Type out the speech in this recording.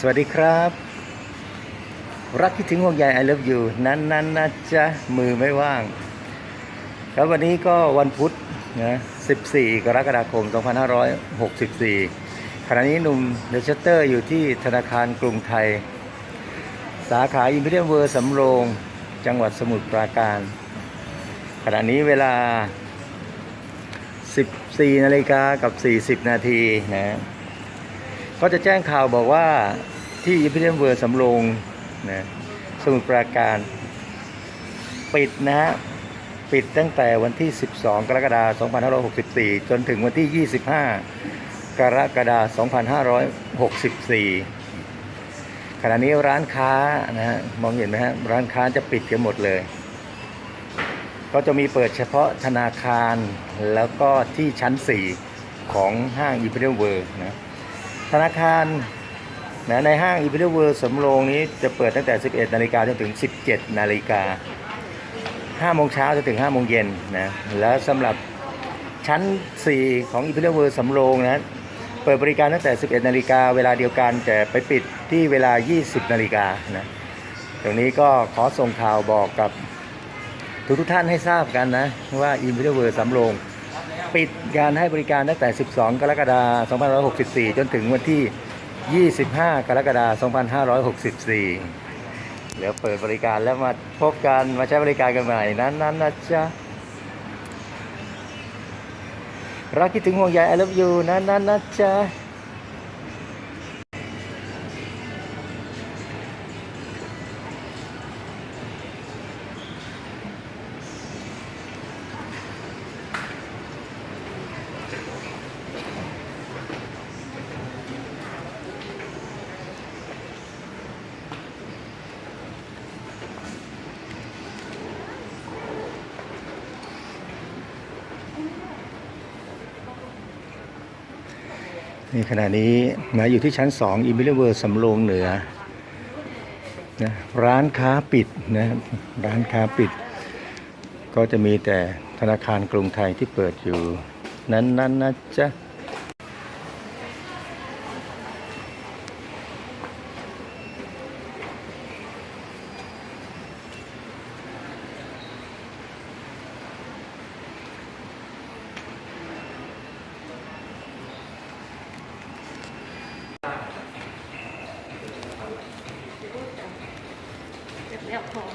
สวัสดีครับ รักคิดถึงห่วงใย I love you นั้นนั้นนะจ๊ะ มือไม่ว่าง ครับวันนี้ก็วันพุธนะ14 กรกฎาคม 2564 ขณะนี้หนุ่มเดชเตอร์อยู่ที่ธนาคารกรุงไทย สาขาอิมพีเรียมเวอร์สำโรง จังหวัดสมุทรปราการ ขณะนี้เวลา 14 นาฬิกากับ 40 นาทีนะ ก็จะแจ้งข่าวบอกว่าที่อิมพีเรียมเวอร์สำโรงนะสมุทรปราการปิดนะฮะปิดตั้งแต่วันที่ 12 กรกฎาคม 2564 จนถึงวันที่ 25 กรกฎาคม 2564 ขณะนี้ร้านค้านะฮะมองเห็นไหมฮะร้านค้าจะปิดกันหมดเลย ก็จะมีเปิดเฉพาะธนาคารแล้วก็ที่ชั้น 4 ของห้าง Imperial World นะ ธนาคารนะในห้าง Imperial World สำโรงนี้จะเปิดตั้งแต่ 11 นาฬิกาจนถึง 17 นาฬิกา5โมงเช้าจนถึง5โมงเย็นนะแล้วสำหรับชั้น 4 ของ Imperial World สำโรงนะเปิดบริการตั้งแต่ 11 นาฬิกาเวลาเดียวกันแต่ไปปิดที่เวลา 20 นาฬิกานะตรงนี้ก็ขอส่งข่าวบอกกับทุกทุกท่านให้ทราบกันนะว่า Imperial World สำโรง ปิดการให้บริการตั้งแต่ 12 กรกฎาคม 2564 จนถึงวันที่ 25 กรกฎาคม 2564 เดี๋ยวเปิดบริการแล้วมาพบกันมาใช้บริการกันใหม่นั้นนั้นนะจ๊ะรักคิดถึงห่วงใย I love you นั้นนั้นนะจ๊ะ นี่ขณะนี้มาอยู่ที่ชั้น 2 อิมพิเวอร์สำโรงเหนือนะร้านค้าปิดนะร้านค้าปิด ก็จะมีแต่ธนาคารกรุงไทยที่เปิดอยู่ นั้นนั้นนะจ๊ะ แล้วขอม